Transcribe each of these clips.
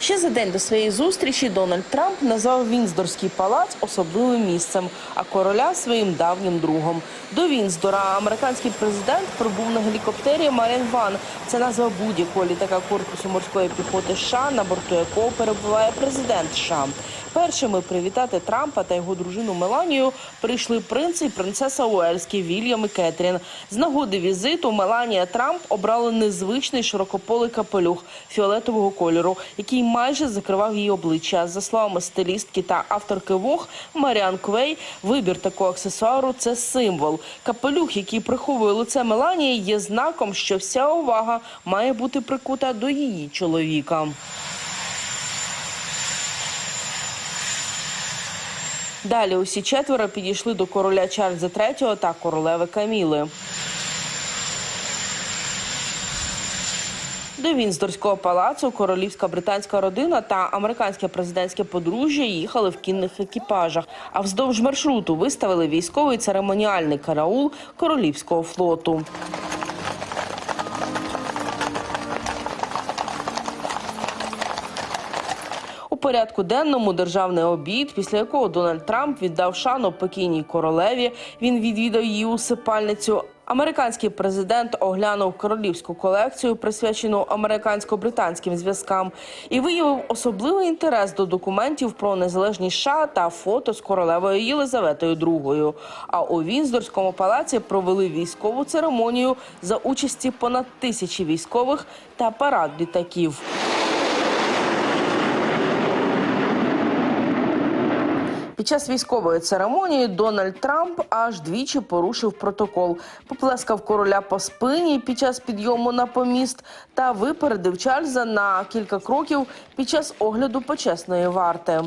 Ще за день до своєї зустрічі Дональд Трамп назвав Вінздорський палац особливим місцем, а короля своїм давнім другом. До Вінздора американський президент прибув на гелікоптері Марін Ван. Це назва будь-якого літака корпусу морської піхоти США, на борту якого перебуває президент США. Першими привітати Трампа та його дружину Меланію прийшли принц і принцеса Уельські Вільям і Кетрін. З нагоди візиту Меланія Трамп обрали незвичний широкополий капелюх фіолетового кольору, який майже закривав її обличчя. За словами стилістки та авторки Вог Маріан Квей, вибір такого аксесуару це символ. Капелюх, який приховує лице Меланії, є знаком, що вся увага має бути прикута до її чоловіка. Далі усі четверо підійшли до короля Чарльза III та королеви Каміли. До Вінздорського палацу королівська британська родина та американське президентське подружжя їхали в кінних екіпажах. А вздовж маршруту виставили військовий церемоніальний караул королівського флоту. Порядку денному державний обід, після якого Дональд Трамп віддав шану покійній королеві. Він відвідав її усипальницю. Американський президент оглянув королівську колекцію, присвячену американсько-британським зв'язкам, і виявив особливий інтерес до документів про незалежність США та фото з королевою Єлизаветою II. А у Вінздорському палаці провели військову церемонію за участі понад тисячі військових та парад літаків. Під час військової церемонії Дональд Трамп аж двічі порушив протокол, поплескав короля по спині під час підйому на поміст та випередив Чарльза на кілька кроків під час огляду почесної варти.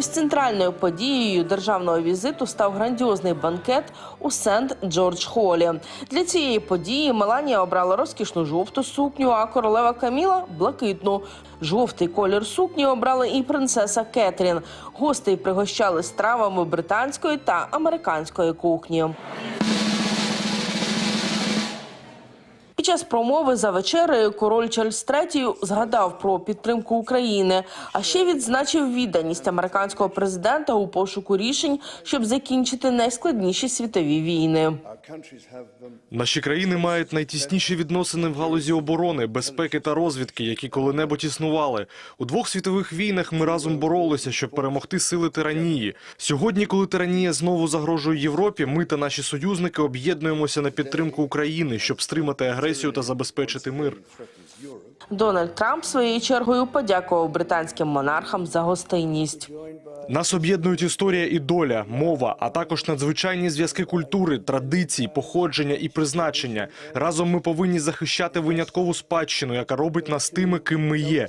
Ось центральною подією державного візиту став грандіозний банкет у сент Джордж Холі. Для цієї події Меланія обрала розкішну жовту сукню, а королева Каміла блакитну. Жовтий колір сукні обрала і принцеса Кетрін. Гостей пригощали стравами британської та американської кухні. Під час промови за вечерею король Чарльз III згадав про підтримку України, а ще відзначив відданість американського президента у пошуку рішень, щоб закінчити найскладніші світові війни. Наші країни мають найтісніші відносини в галузі оборони, безпеки та розвідки, які коли-небудь існували. У двох світових війнах ми разом боролися, щоб перемогти сили тиранії. Сьогодні, коли тиранія знову загрожує Європі, ми та наші союзники об'єднуємося на підтримку України, щоб стримати агресію та забезпечити мир. Дональд Трамп своєю чергою подякував британським монархам за гостинність. Нас об'єднують історія і доля, мова, а також надзвичайні зв'язки культури, традицій, походження і призначення. Разом ми повинні захищати виняткову спадщину, яка робить нас тими, ким ми є.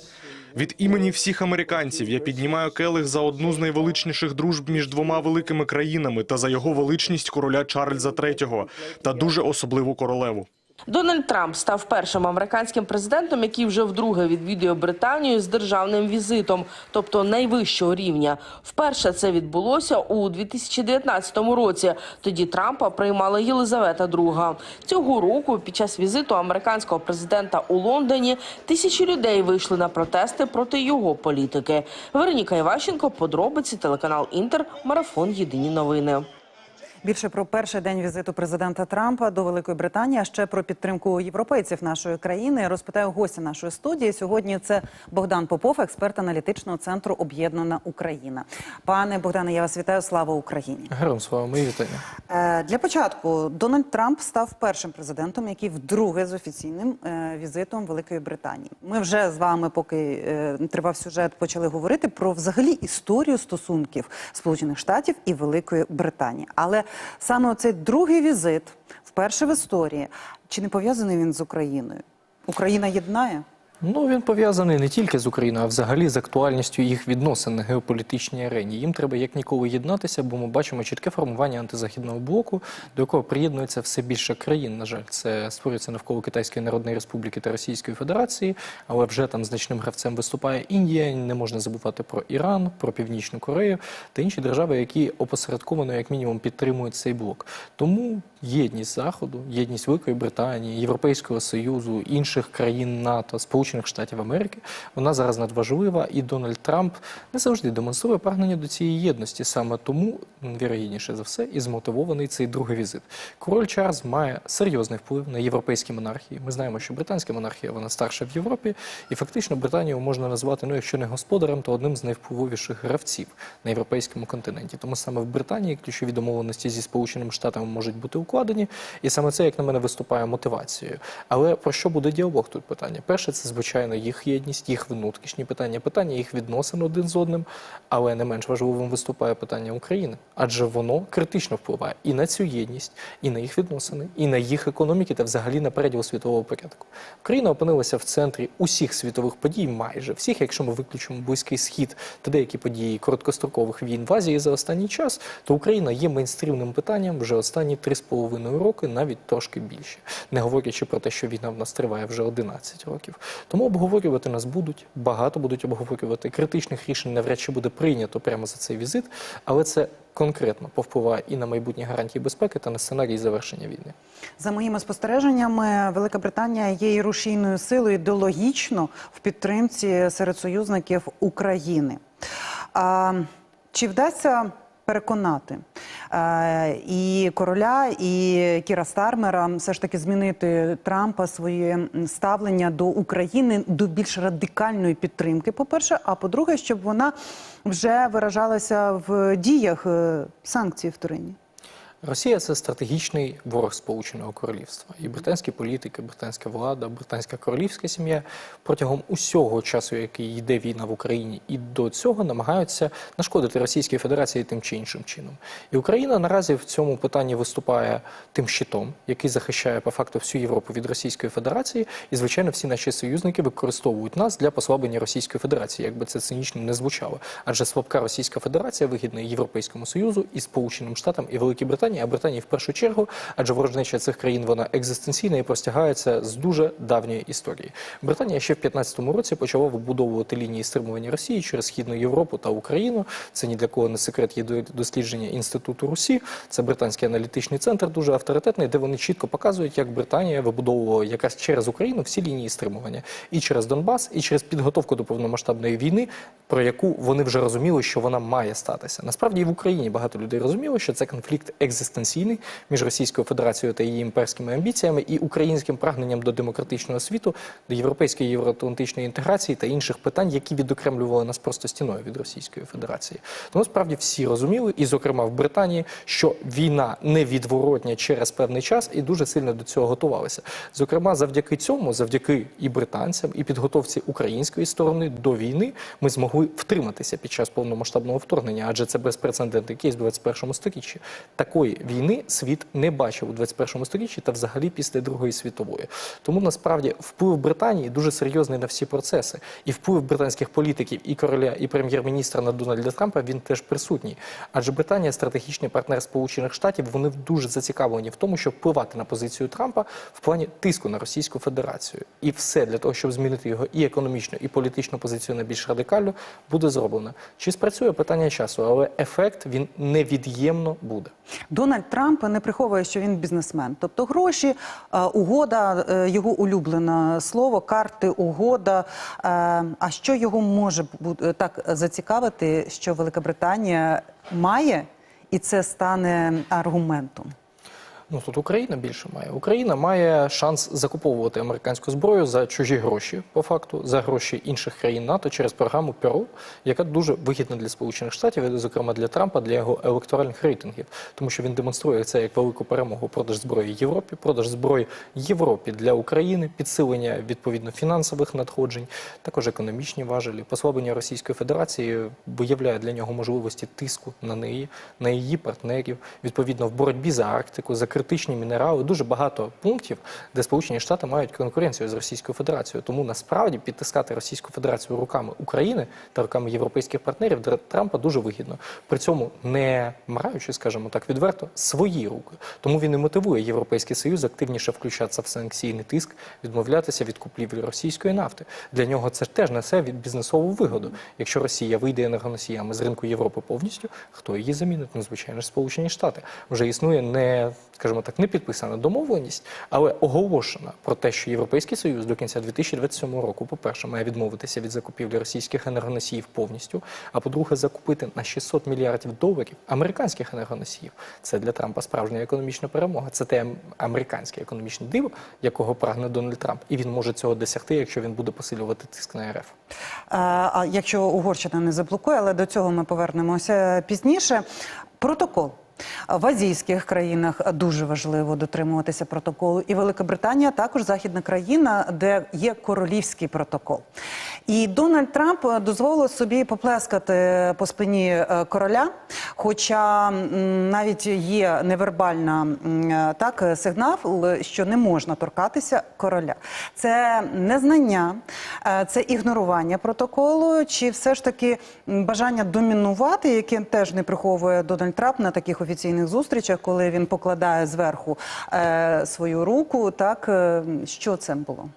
Від імені всіх американців я піднімаю келих за одну з найвеличніших дружб між двома великими країнами та за його величність короля Чарльза III та дуже особливу королеву. Дональд Трамп став першим американським президентом, який вже вдруге відвідує Британію з державним візитом, тобто найвищого рівня. Вперше це відбулося у 2019 році. Тоді Трампа приймала Єлизавета II. Цього року під час візиту американського президента у Лондоні тисячі людей вийшли на протести проти його політики. Вероніка Іващенко, подробиці, телеканал Інтер, марафон Єдині новини. Більше про перший день візиту президента Трампа до Великої Британії, а ще про підтримку європейців нашої країни. Розпитаю гостя нашої студії. Сьогодні це Богдан Попов, експерт аналітичного центру Об'єднана Україна. Пане Богдане, я вас вітаю. Слава Україні! Героям слава, мої вітання. Е, Для початку Дональд Трамп став першим президентом, який вдруге з офіційним е, візитом Великої Британії. Ми вже з вами, поки е, тривав сюжет, почали говорити про взагалі історію стосунків Сполучених Штатів і Великої Британії. Але саме цей другий візит, вперше в історії, чи не пов'язаний він з Україною? Україна єднає? Ну, він пов'язаний не тільки з Україною, а взагалі з актуальністю їх відносин на геополітичній арені. Їм треба як ніколи єднатися, бо ми бачимо чітке формування антизахідного блоку, до якого приєднується все більше країн. На жаль, це створюється навколо Китайської Народної Республіки та Російської Федерації, але вже там значним гравцем виступає Індія. Не можна забувати про Іран, про Північну Корею та інші держави, які опосередковано, як мінімум, підтримують цей блок. Тому єдність Заходу, єдність Великої Британії, Європейського Союзу, інших країн НАТО, Сполучених Штатів Америки, вона зараз надважлива, і Дональд Трамп не завжди демонструє прагнення до цієї єдності. Саме тому, вірогідніше за все, і змотивований цей другий візит. Король Чарльз має серйозний вплив на європейські монархії. Ми знаємо, що британська монархія вона старша в Європі, і фактично Британію можна назвати, ну якщо не господарем, то одним з найвпливовіших гравців на європейському континенті. Тому саме в Британії ключові домовленості зі Сполученими Штатами можуть бути укладені, і саме це, як на мене, виступає мотивацією. Але про що буде діалог тут питання? Перше, це звичайно їх єдність, їх внутрішні питання, питання їх відносин один з одним, але не менш важливим виступає питання України, адже воно критично впливає і на цю єдність, і на їх відносини, і на їх економіки, та взагалі на переділ світового порядку. Україна опинилася в центрі усіх світових подій, майже всіх, якщо ми виключимо близький схід та деякі події короткострокових війн в Азії за останній час, то Україна є мейнстрімним питанням вже останні три з половиною роки, навіть трошки більше, не говорячи про те, що війна в нас триває вже 11 років. Тому обговорювати нас будуть, багато будуть обговорювати. Критичних рішень навряд чи буде прийнято прямо за цей візит, але це конкретно повпливає і на майбутні гарантії безпеки та на сценарій завершення війни. За моїми спостереженнями, Велика Британія є і рушійною силою ідеологічно в підтримці серед союзників України. А, чи вдасться переконати і короля, і Кіра Стармера все ж таки змінити Трампа своє ставлення до України до більш радикальної підтримки? По-перше, а по-друге, щоб вона вже виражалася в діях е, санкцій в Турині? Росія це стратегічний ворог Сполученого Королівства. І британські політики, британська влада, британська королівська сім'я протягом усього часу, який йде війна в Україні, і до цього намагаються нашкодити Російській Федерації тим чи іншим чином. І Україна наразі в цьому питанні виступає тим щитом, який захищає по факту всю Європу від Російської Федерації. І звичайно, всі наші союзники використовують нас для послаблення Російської Федерації, якби це цинічно не звучало. Адже слабка Російська Федерація вигідна Європейському Союзу, і Сполученим Штатам, і Великій Британії, а Британії в першу чергу, адже ворожнеча цих країн вона екзистенційна і простягається з дуже давньої історії. Британія ще в 15-му році почала вибудовувати лінії стримування Росії через східну Європу та Україну. Це ні для кого не секрет. Є дослідження інституту Русі. Це британський аналітичний центр, дуже авторитетний, де вони чітко показують, як Британія вибудовувала якраз через Україну всі лінії стримування і через Донбас, і через підготовку до повномасштабної війни, про яку вони вже розуміли, що вона має статися. Насправді і в Україні багато людей розуміло, що це конфлікт екзистенційний між Російською Федерацією та її імперськими амбіціями і українським прагненням до демократичного світу, до європейської євроатлантичної інтеграції та інших питань, які відокремлювали нас просто стіною від Російської Федерації. Тому справді всі розуміли, і зокрема в Британії, що війна невідворотня через певний час, і дуже сильно до цього готувалися. Зокрема, завдяки цьому, завдяки і британцям, і підготовці української сторони до війни, ми змогли втриматися під час повномасштабного вторгнення, адже це безпрецедентний кейс в 21 сторіччі. Такої війни світ не бачив у 21 сторіччі та взагалі після Другої світової. Тому насправді вплив Британії дуже серйозний на всі процеси, і вплив британських політиків і короля, і прем'єр-міністра на Дональда Трампа він теж присутній. Адже Британія стратегічний партнер Сполучених Штатів. Вони дуже зацікавлені в тому, щоб впливати на позицію Трампа в плані тиску на Російську Федерацію. І все для того, щоб змінити його і економічну, і політичну позицію на більш радикальну, буде зроблено. Чи спрацює питання часу, але ефект він невід'ємно буде. Дональд Трамп не приховує, що він бізнесмен. Тобто гроші, е, угода, е, його улюблене слово, карти, угода. Е, А що його може так зацікавити, що Велика Британія має, і це стане аргументом? Ну тут Україна більше має. Україна має шанс закуповувати американську зброю за чужі гроші, по факту, за гроші інших країн НАТО через програму ПЕРО, яка дуже вигідна для Сполучених Штатів, зокрема для Трампа, для його електоральних рейтингів, тому що він демонструє це як велику перемогу продаж зброї Європі, продаж зброї Європі для України, підсилення відповідно фінансових надходжень, також економічні важелі, послаблення Російської Федерації виявляє для нього можливості тиску на неї, на її партнерів, відповідно в боротьбі за Арктику, за критичні мінерали, дуже багато пунктів, де Сполучені Штати мають конкуренцію з Російською Федерацією. Тому насправді підтискати Російську Федерацію руками України та руками європейських партнерів для Трампа дуже вигідно. При цьому не мараючи, скажімо так, відверто свої руки. Тому він і мотивує Європейський Союз активніше включатися в санкційний тиск, відмовлятися від купівлі російської нафти. Для нього це теж несе від бізнесову вигоду. Якщо Росія вийде енергоносіями з ринку Європи повністю, хто її замінить? Ну, звичайно Сполучені Штати. Вже існує не, скажімо так, не підписана домовленість, але оголошена про те, що Європейський Союз до кінця 2027 року, по-перше, має відмовитися від закупівлі російських енергоносіїв повністю, а по-друге, закупити на 600 мільярдів доларів американських енергоносіїв. Це для Трампа справжня економічна перемога. Це те американське економічне диво, якого прагне Дональд Трамп, і він може цього досягти, якщо він буде посилювати тиск на РФ. Е, А якщо Угорщина не заблокує, але до цього ми повернемося пізніше. Протокол. В азійських країнах дуже важливо дотримуватися протоколу. І Великобританія також західна країна, де є королівський протокол. І Дональд Трамп дозволив собі поплескати по спині е, короля, хоча навіть є невербальна е, так сигнал, що не можна торкатися короля. Це незнання, е, це ігнорування протоколу, чи все ж таки бажання домінувати, яке теж не приховує Дональд Трамп на таких офіційних зустрічах, коли він покладає зверху е, свою руку. Так е, що це було?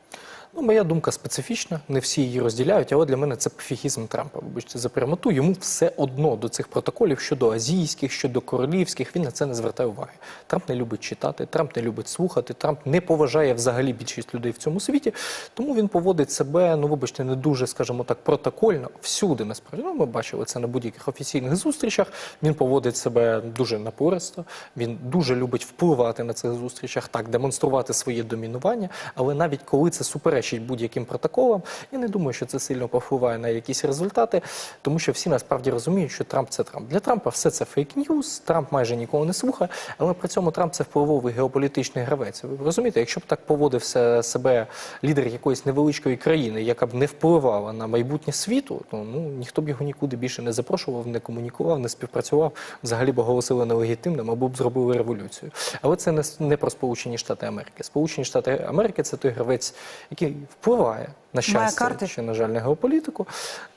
Ну, моя думка специфічна, не всі її розділяють, але для мене це пофігізм Трампа. Вибачте за прямоту. Йому все одно до цих протоколів щодо азійських, щодо королівських. Він на це не звертає уваги. Трамп не любить читати, Трамп не любить слухати, Трамп не поважає взагалі більшість людей в цьому світі. Тому він поводить себе, ну вибачте, не дуже, скажімо так, протокольно всюди. Насправді ну, ми бачили це на будь-яких офіційних зустрічах. Він поводить себе дуже напористо. Він дуже любить впливати на цих зустрічах, так демонструвати своє домінування. Але навіть коли це суперечить будь-яким протоколам, я не думаю, що це сильно повпливає на якісь результати, тому що всі насправді розуміють, що Трамп це Трамп. Для Трампа все це фейк-ньюс, Трамп майже нікого не слухає, але при цьому Трамп це впливовий геополітичний гравець. Ви розумієте, якщо б так поводився себе лідер якоїсь невеличкої країни, яка б не впливала на майбутнє світу, то ну ніхто б його нікуди більше не запрошував, не комунікував, не співпрацював, взагалі б оголосили нелегітимним або б зробили революцію. Але це не, не про Сполучені Штати Америки. Сполучені Штати Америки це той гравець, який впливає на щастя карти. чи, на жаль, на геополітику.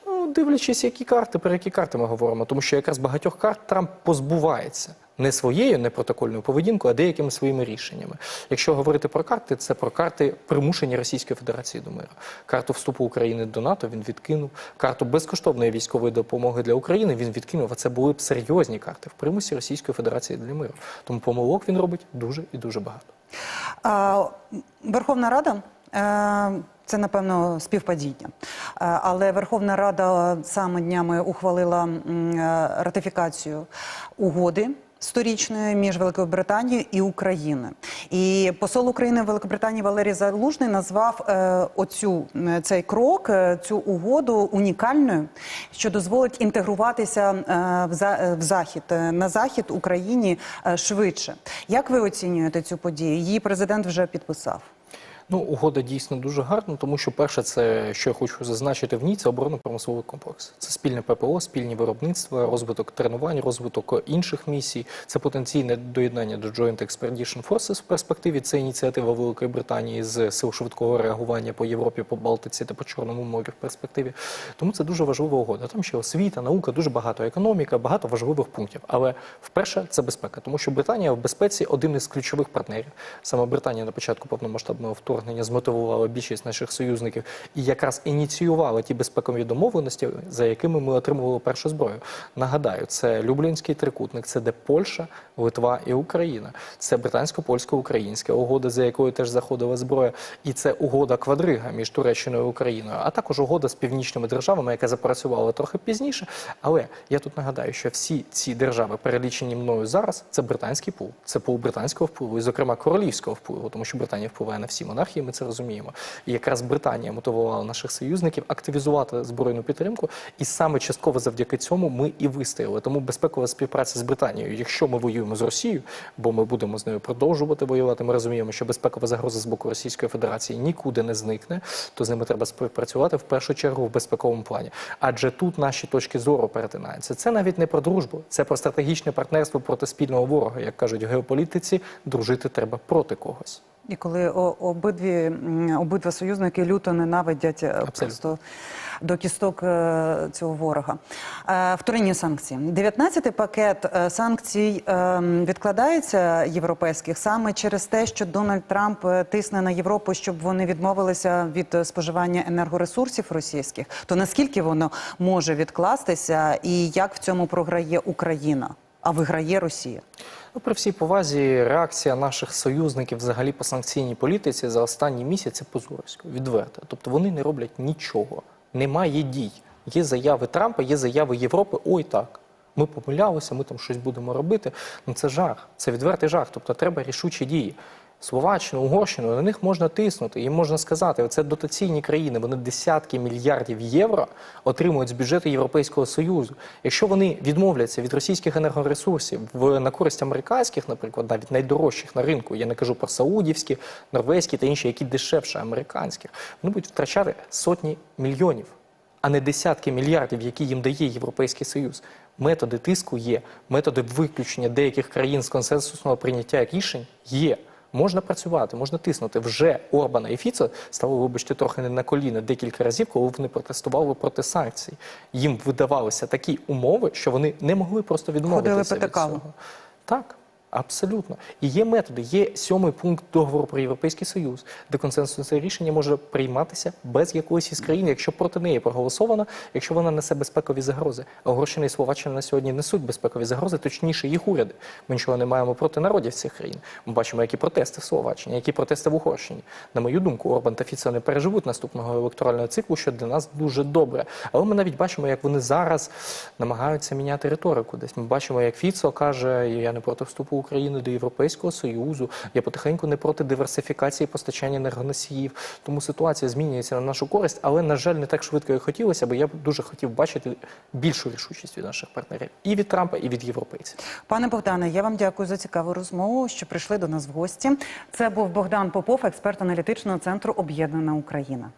Ну, дивлячись, які карти, про які карти ми говоримо, тому що якраз багатьох карт Трамп позбувається. Не своєю непротокольною поведінкою, а деякими своїми рішеннями. Якщо говорити про карти, це про карти примушення Російської Федерації до миру. Карту вступу України до НАТО він відкинув. Карту безкоштовної військової допомоги для України він відкинув. А це були б серйозні карти в примусі Російської Федерації для миру. Тому помилок він робить дуже і дуже багато. А, Верховна Рада. Е, Це напевно співпадіння, Е, але Верховна Рада саме днями ухвалила е, ратифікацію угоди сторічної між Великою Британією і Україною. І посол України в Великобританії Валерій Залужний назвав оцю цей крок, цю угоду унікальною, що дозволить інтегруватися в, в захід на захід Україні швидше. Як ви оцінюєте цю подію? Її президент вже підписав. Ну, угода дійсно дуже гарна, тому що перше, це що я хочу зазначити в ній, це оборонно-промисловий комплекс. Це спільне ППО, спільні виробництва, розвиток тренувань, розвиток інших місій. Це потенційне доєднання до Joint Expedition Forces в перспективі. Це ініціатива Великої Британії з сил швидкого реагування по Європі, по Балтиці та по Чорному морю в перспективі. Тому це дуже важлива угода. Там ще освіта, наука, дуже багато економіка, багато важливих пунктів. Але вперше це безпека, тому що Британія в безпеці один із ключових партнерів. Саме Британія на початку повномасштабного вторгнення змотивувала більшість наших союзників і якраз ініціювала ті безпекові домовленості, за якими ми отримували першу зброю. Нагадаю, це Люблінський трикутник, це де Польща, Литва і Україна. Це британсько-польсько-українська угода, за якою теж заходила зброя, і це угода квадрига між Туреччиною і Україною, а також угода з північними державами, яка запрацювала трохи пізніше. Але я тут нагадаю, що всі ці держави, перелічені мною зараз, це британський пул, це пул британського впливу, і, зокрема, королівського впливу, тому що Британія впливає на всі монархії. Монархії, ми це розуміємо. І якраз Британія мотивувала наших союзників активізувати збройну підтримку, і саме частково завдяки цьому ми і вистояли. Тому безпекова співпраця з Британією, якщо ми воюємо з Росією, бо ми будемо з нею продовжувати воювати, ми розуміємо, що безпекова загроза з боку Російської Федерації нікуди не зникне, то з ними треба співпрацювати в першу чергу в безпековому плані. Адже тут наші точки зору перетинаються. Це навіть не про дружбу, це про стратегічне партнерство проти спільного ворога. Як кажуть геополітиці, дружити треба проти когось. І коли обидві обидва союзники люто ненавидять е, просто до кісток е, цього ворога. Е, Вторинні санкції. 19-й пакет санкцій відкладається європейських саме через те, що Дональд Трамп тисне на Європу, щоб вони відмовилися від споживання енергоресурсів російських. То наскільки воно може відкластися, і як в цьому програє Україна, а виграє Росія? Ну, при всій повазі, реакція наших союзників взагалі по санкційній політиці за останні місяці позорисько, відверта. Тобто вони не роблять нічого, немає дій. Є заяви Трампа, є заяви Європи. Ой, так. Ми помилялися, ми там щось будемо робити. Ну це жах, це відвертий жах. Тобто треба рішучі дії. Словаччину, Угорщину, на них можна тиснути, їм можна сказати, це дотаційні країни, вони десятки мільярдів євро отримують з бюджету Європейського Союзу. Якщо вони відмовляться від російських енергоресурсів в на користь американських, наприклад, навіть найдорожчих на ринку, я не кажу про саудівські, норвезькі та інші, які дешевше американських, вони будуть втрачати сотні мільйонів, а не десятки мільярдів, які їм дає Європейський Союз. Методи тиску є, методи виключення деяких країн з консенсусного прийняття рішень є. Можна працювати, можна тиснути. Вже Орбана і Фіцо стало, вибачте, трохи не на коліна декілька разів, коли вони протестували проти санкцій. Їм видавалися такі умови, що вони не могли просто відмовитися пити від цього. Так. Абсолютно. І є методи, є сьомий пункт договору про Європейський Союз, де консенсусне рішення може прийматися без якоїсь із країн, якщо проти неї проголосовано, якщо вона несе безпекові загрози. А Угорщина і Словаччина на сьогодні несуть безпекові загрози, точніше їх уряди. Ми нічого не маємо проти народів цих країн. Ми бачимо, які протести в Словаччині, які протести в Угорщині. На мою думку, Орбан та Фіцо не переживуть наступного електорального циклу, що для нас дуже добре. Але ми навіть бачимо, як вони зараз намагаються міняти риторику. Десь ми бачимо, як Фіцо каже, я не проти вступу України до Європейського Союзу, я потихеньку не проти диверсифікації постачання енергоносіїв. Тому ситуація змінюється на нашу користь, але на жаль, не так швидко, як хотілося, бо я б дуже хотів бачити більшу рішучість від наших партнерів і від Трампа, і від європейців. Пане Богдане, я вам дякую за цікаву розмову, що прийшли до нас в гості. Це був Богдан Попов, експерт аналітичного центру Об'єднана Україна.